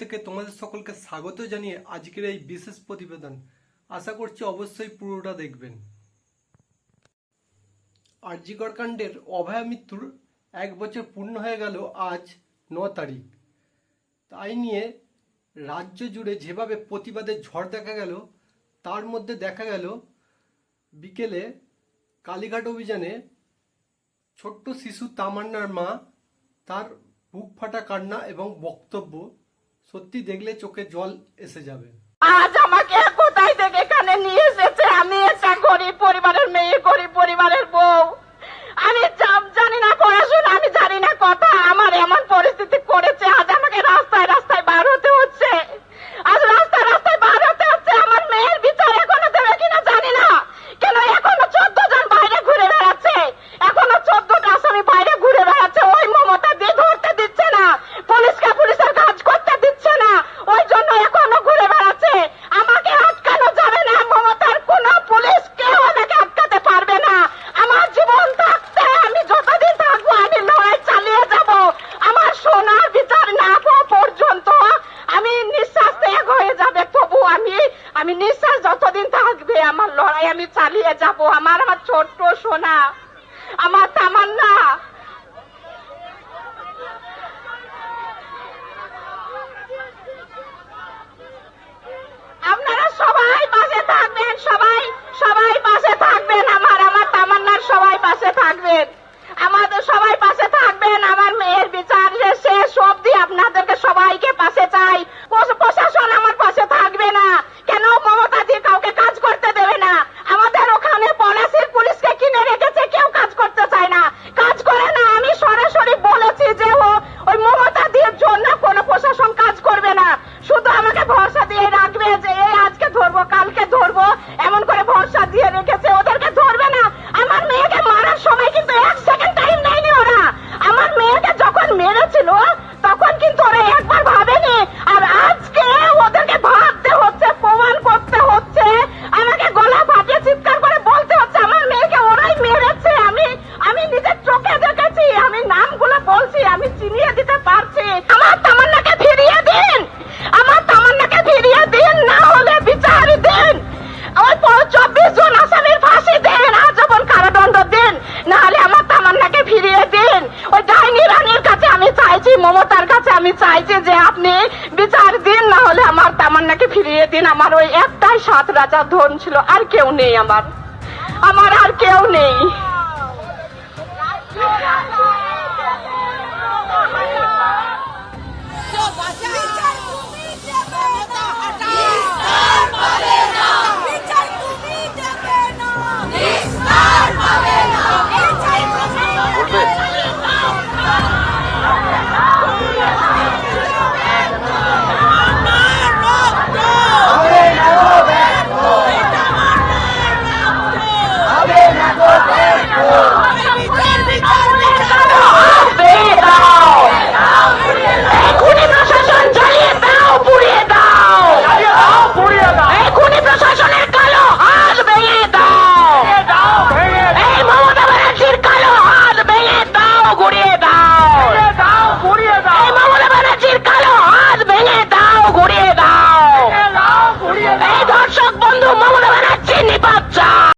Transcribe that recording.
থেকে তোমাদের সকলকে স্বাগত জানিয়ে আজকের এই বিশেষ প্রতিবেদন। আশা করছি অবশ্যই পুরোটা দেখবেন। আরজিকর কাণ্ডের অভয়া মৃত্যুর এক বছর পূর্ণ হয়ে গেল আজ ন তারিখ। তাই নিয়ে রাজ্য জুড়ে যেভাবে প্রতিবাদের ঝড় দেখা গেল, তার মধ্যে দেখা গেল বিকেলে কালীঘাট অভিযানে ছোট্ট শিশু তামান্নার মা তার বুক ফাটা কান্না এবং বক্তব্য সত্যি দেখলে চোখে জল এসে যাবে। আজ আমাকে কোথায় থেকে এখানে নিয়ে এসেছে? আমি একটা গরিব পরিবারের মেয়ে, গরিব পরিবারের বউ। আমি জানি না পড়াশোনা আমি জানি না কথা। আমার এমন পরিস্থিতি করেছে, আজ আমাকে রাস্তায় রাস্তায় বার হতে হচ্ছে। আজ রাস্তায় রাস্তায় বার হতে হচ্ছে, আমার মেয়ের বিচার এখনও দেবে কিনা জানি না। কেন এখনও চোদ্দ জন বাইরে ঘুরে বেড়াচ্ছে? এখনও চোদ্দটা আসামি বাইরে ঘুরে বেড়াচ্ছে ওই মমতা দিয়ে ধরতে দিচ্ছে না পুলিশকে পুলিশের কাজ করতে দিচ্ছে না ওই জন্য এখনও ঘুরে বেড়াচ্ছে আমাকে আটকানো যাবে না মমতার কোন পুলিশ কেউ আমাকে আটকাতে পারবে না আমার জীবন থাকতে আমি যতদিন থাকব আমি লড়াই চালিয়ে যাব আমার সোনার বিচার না পাওয়া পর্যন্ত আমি নিঃশ্বাস ত্যাগ হয়ে যাবে তবু আমি নিঃশ্বাস যতদিন থাকবে, আমার লড়াই আমি চালিয়ে যাব। আমার আমার ছোট্ট সোনা, আমার তামান্না। আপনারা সবাই পাশে থাকবেন, সবাই সবাই পাশে থাকবেন। আমার আমার তামান্নার সবাই পাশে থাকবেন। আমাদের সবাই পাশে থাকবেন। আমার মেয়ের বিচার শেষ অবধি আপনাদেরকে সবাইকে পাশে চাই প্রশ- প্রশাসন আমার পাশে থাকবে না কেন মমতা দিয়ে কাউকে কাজ করতে দেবে না আমাদের ওখানে পলাশির পুলিশকে কিনে রেখেছে কেউ কাজ করতে চায় না কাজ করে না আমি সরাসরি বলেছি যে ও ওই মমতা দিয়ে জন্য কোনো প্রশাসন কাজ করবে না শুধু আমাকে ভরসা দিয়ে রাখবে যে এই আজকে ধরবো কালকে ধরবো এমন করে ভরসা দিয়ে রেখেছে, ওদেরকে ধরবে না। আমার মেয়েকে মারার সময় কিন্তু এক সেকেন্ড টাইম নেয়নি ওরা। আমার মেয়েকে যখন মেরেছিল, তখন কিন্তু ওরা চাইছি মমতার কাছে আমি চাইছি যে আপনি বিচার দিন, না হলে আমার তামান্নাকে ফিরিয়ে দিন। আমার ওই একটাই সাত রাজার ধন ছিল, আর কেউ নেই আমার। আমার আর কেউ নেই।